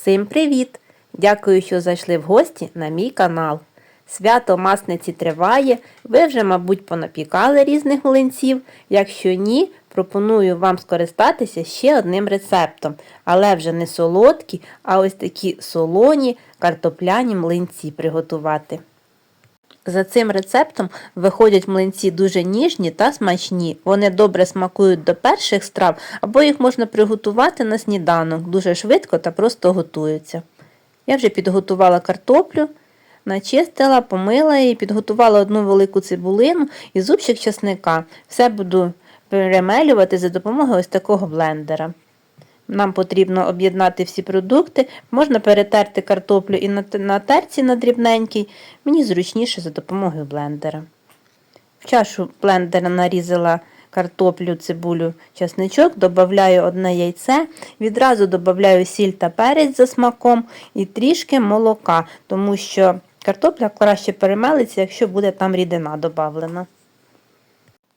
Всім привіт! Дякую, що зайшли в гості на мій канал. Свято Масниці триває. Ви вже, мабуть, понапікали різних млинців. Якщо ні, пропоную вам скористатися ще одним рецептом, але вже не солодкі, а ось такі солоні картопляні млинці приготувати. За цим рецептом виходять млинці дуже ніжні та смачні. Вони добре смакують до перших страв, або їх можна приготувати на сніданок. Дуже швидко та просто готуються. Я вже підготувала картоплю, начистила, помила її, підготувала одну велику цибулину і зубчик часника. Все буду перемелювати за допомогою ось такого блендера. Нам потрібно об'єднати всі продукти. Можна перетерти картоплю і на, терці на дрібненький. Мені зручніше за допомогою блендера. В чашу блендера нарізала картоплю, цибулю, часничок, додаю одне яйце, відразу додаю сіль та перець за смаком і трішки молока, тому що картопля краще перемелиться, якщо буде там рідина додавлена.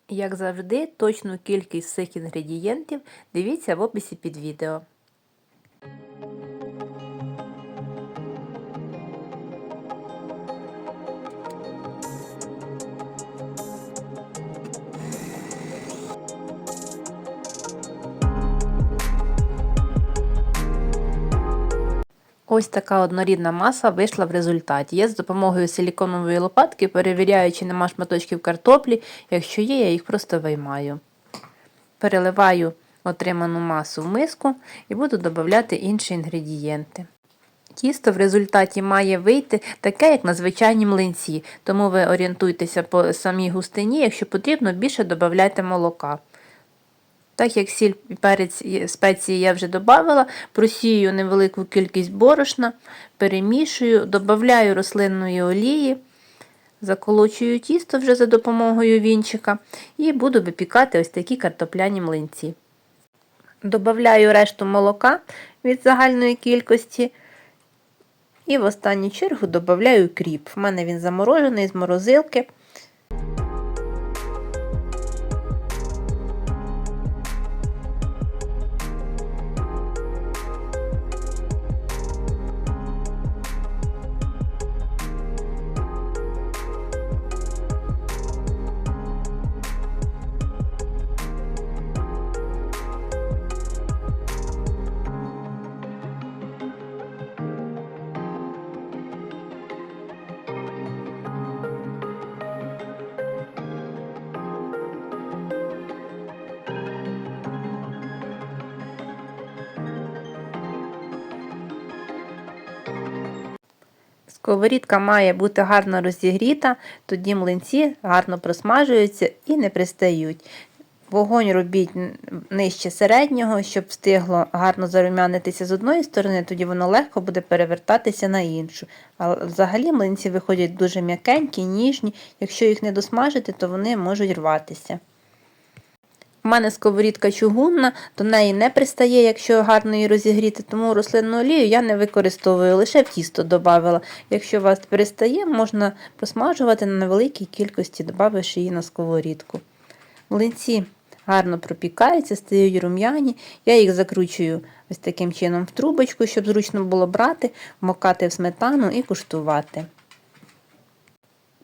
Як завжди, точну кількість цих інгредієнтів дивіться в описі під відео. Ось така однорідна маса вийшла в результаті. Я з допомогою силіконової лопатки перевіряю, чи нема шматочків картоплі. Якщо є, я їх просто виймаю. Переливаю отриману масу в миску і буду додавати інші інгредієнти. Тісто в результаті має вийти таке, як на звичайні млинці, тому ви орієнтуйтеся по самій густині, якщо потрібно, більше додавайте молока. Так як сіль і перець спеції я вже додавала, просію невелику кількість борошна, перемішую, додаю рослинної олії, заколочую тісто вже за допомогою вінчика і буду випікати ось такі картопляні млинці. Добавляю решту молока від загальної кількості. І в останню чергу додаю кріп. У мене він заморожений з морозилки. Сковорідка має бути гарно розігріта, тоді млинці гарно просмажуються і не пристають. Вогонь робіть нижче середнього, щоб встигло гарно зарум'янитися з одної сторони, тоді воно легко буде перевертатися на іншу. А взагалі млинці виходять дуже м'якенькі, ніжні. Якщо їх не досмажити, то вони можуть рватися. У мене сковорідка чугунна, до неї не пристає, якщо гарно її розігріти, тому рослинну олію я не використовую, лише в тісто додавала. Якщо у вас пристає, можна посмажувати на невеликій кількості, додавши її на сковорідку. Млинці гарно пропікаються, стають рум'яні. Я їх закручую ось таким чином в трубочку, щоб зручно було брати, вмокати в сметану і куштувати.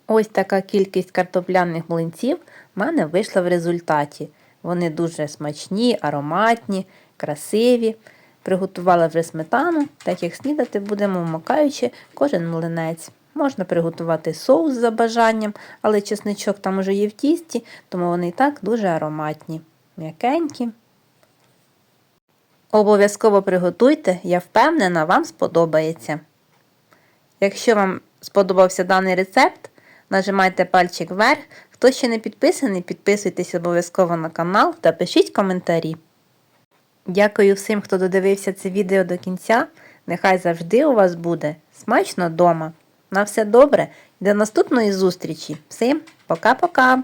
Ось така кількість картопляних млинців в мене вийшла в результаті. Вони дуже смачні, ароматні, красиві. Приготувала вже сметану, так як снідати будемо, вмикаючи кожен млинець. Можна приготувати соус за бажанням, але чесничок там уже є в тісті, тому вони і так дуже ароматні, м'якенькі. Обов'язково приготуйте, я впевнена, вам сподобається. Якщо вам сподобався даний рецепт, нажимайте пальчик вверх. Хто ще не підписаний, підписуйтесь обов'язково на канал та пишіть коментарі. Дякую всім, хто додивився це відео до кінця. Нехай завжди у вас буде смачно дома! На все добре до наступної зустрічі. Всім пока-пока!